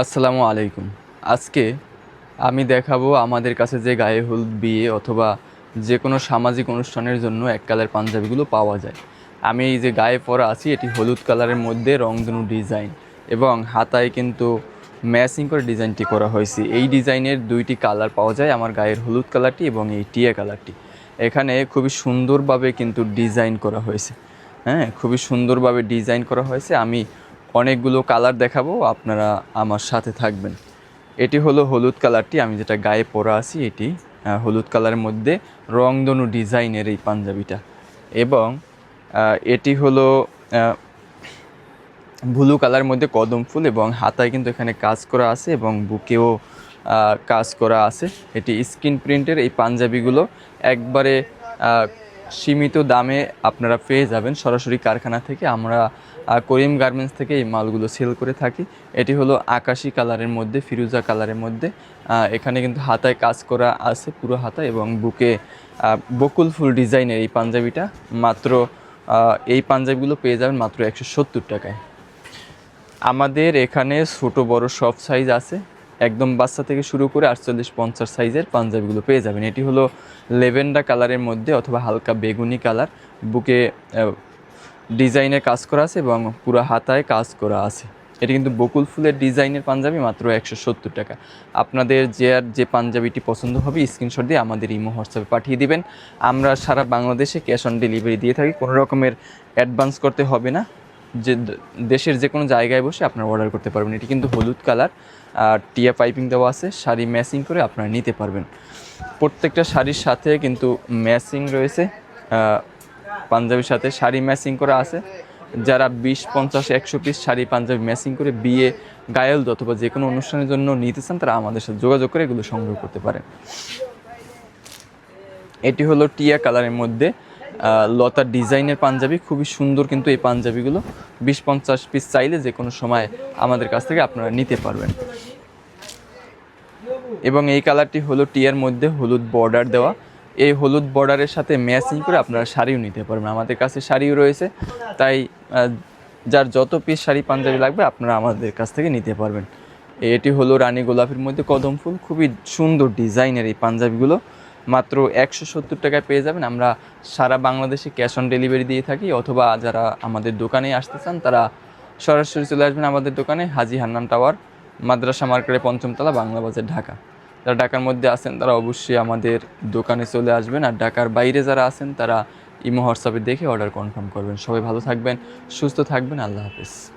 আসসালামু আলাইকুম। আজকে আমি দেখাবো আমাদের কাছে যে গায়ে হলুদ বিয়ে অথবা যে কোনো সামাজিক অনুষ্ঠানের জন্য এক কালার পাঞ্জাবিগুলো পাওয়া যায়। আমি এই যে গায়ে পরা আছি, এটি হলুদ কালারের মধ্যে রংধনু ডিজাইন এবং হাতায় কিন্তু ম্যাচিং করে ডিজাইনটি করা হয়েছে। এই ডিজাইনের দুইটি কালার পাওয়া যায়, আমার গায়ের হলুদ কালারটি এবং এই টিয়া কালারটি। এখানে খুবই সুন্দরভাবে কিন্তু ডিজাইন করা হয়েছে। হ্যাঁ খুবই সুন্দরভাবে ডিজাইন করা হয়েছে। আমি অনেকগুলো কালার দেখাবো, আপনারা আমার সাথে থাকবেন। এটি হলো হলুদ কালারটি, আমি যেটা গায়ে পরা আছি এটি হলুদ কালারের মধ্যে রংধনু ডিজাইনের এই পাঞ্জাবিটা। এবং এটি হলো ব্লু কালারের মধ্যে কদম ফুল এবং হাতায় কিন্তু এখানে কাজ করা আছে এবং বুকেও কাজ করা আছে। এটি স্ক্রিন প্রিন্টের এই পাঞ্জাবিগুলো একবারে সীমিত দামে আপনারা পেয়ে যাবেন। সরাসরি কারখানা থেকে আমরা করিম গার্মেন্টস থেকে এই মালগুলো সেল করে থাকি। এটি হলো আকাশি কালারের মধ্যে, ফিরুজা কালারের মধ্যে। এখানে কিন্তু হাতায় কাজ করা আছে, পুরো হাতায় এবং বুকে বকুল ফুল ডিজাইনের এই পাঞ্জাবিটা। মাত্র এই পাঞ্জাবিগুলো পেয়ে যাবেন মাত্র একশো সত্তর টাকায়। আমাদের এখানে ছোট বড় সব সাইজ আছে। একদম বাচ্চা থেকে শুরু করে আটচল্লিশ পঞ্চাশ সাইজের পাঞ্জাবিগুলো পেয়ে যাবেন। এটি হলো লেভেন্ডা কালারের মধ্যে অথবা হালকা বেগুনি কালার। বুকে ডিজাইনের কাজ করা আছে এবং পুরো হাতায় কাজ করা আছে। এটি কিন্তু বকুল ফুলের ডিজাইনের পাঞ্জাবি মাত্র একশো সত্তর টাকা। আপনাদের যে আর যে পাঞ্জাবিটি পছন্দ হবে স্ক্রিনশট দিয়ে আমাদের ইমো হোয়াটসঅ্যাপে পাঠিয়ে দিবেন। আমরা সারা বাংলাদেশে ক্যাশ অন ডেলিভারি দিয়ে থাকি, কোনো রকমের অ্যাডভান্স করতে হবে না। যে দেশের যে কোনো জায়গায় বসে আপনারা অর্ডার করতে পারবেন। এটি কিন্তু হলুদ কালার, আর টিয়া পাইপিং দেওয়া আছে, শাড়ি ম্যাচিং করে আপনারা নিতে পারবেন। প্রত্যেকটা শাড়ির সাথে কিন্তু ম্যাচিং রয়েছে পাঞ্জাবির সাথে শাড়ি ম্যাচিং করা আছে। যারা বিশ, পঞ্চাশ, একশো পিস শাড়ি পাঞ্জাবি ম্যাচিং করে বিয়ে গায়েল অথবা যে কোনো অনুষ্ঠানের জন্য নিতে চান, তারা আমাদের সাথে যোগাযোগ করে এগুলো সংগ্রহ করতে পারেন। এটি হলো টিয়া কালারের মধ্যে লতার ডিজাইনের পাঞ্জাবি। খুবই সুন্দর কিন্তু এই পাঞ্জাবিগুলো। বিশ, পঞ্চাশ পিস চাইলে যে কোনো সময় আমাদের কাছ থেকে আপনারা নিতে পারবেন। এবং এই কালারটি হলো টিয়ার মধ্যে হলুদ বর্ডার দেওয়া। এই হলুদ বর্ডারের সাথে ম্যাচিং করে আপনারা শাড়িও নিতে পারবেন। আমাদের কাছে শাড়িও রয়েছে। তাই যার যত পিস শাড়ি পাঞ্জাবি লাগবে, আপনারা আমাদের কাছ থেকে নিতে পারবেন। এটি হলো রানী গোলাপের মধ্যে কদম ফুল। খুবই সুন্দর ডিজাইনের এই পাঞ্জাবিগুলো। মাত্র একশো সত্তর টাকায় পেয়ে যাবেন। আমরা সারা বাংলাদেশে ক্যাশ অন ডেলিভারি দিয়ে থাকি, অথবা যারা আমাদের দোকানে আসতে চান, তারা সরাসরি চলে আসবেন আমাদের দোকানে, হাজি হান্নান টাওয়ার, মাদ্রাসা মার্কেটে পঞ্চমতলা, বাংলা বাজার, ঢাকা। যারা ঢাকার মধ্যে আছেন, তারা অবশ্যই আমাদের দোকানে চলে আসবেন। আর ঢাকার বাইরে যারা আছেন, তারা ইমো হোয়াটসঅ্যাপে দেখে অর্ডার কনফার্ম করবেন। সবাই ভালো থাকবেন, সুস্থ থাকবেন। আল্লাহ হাফেজ।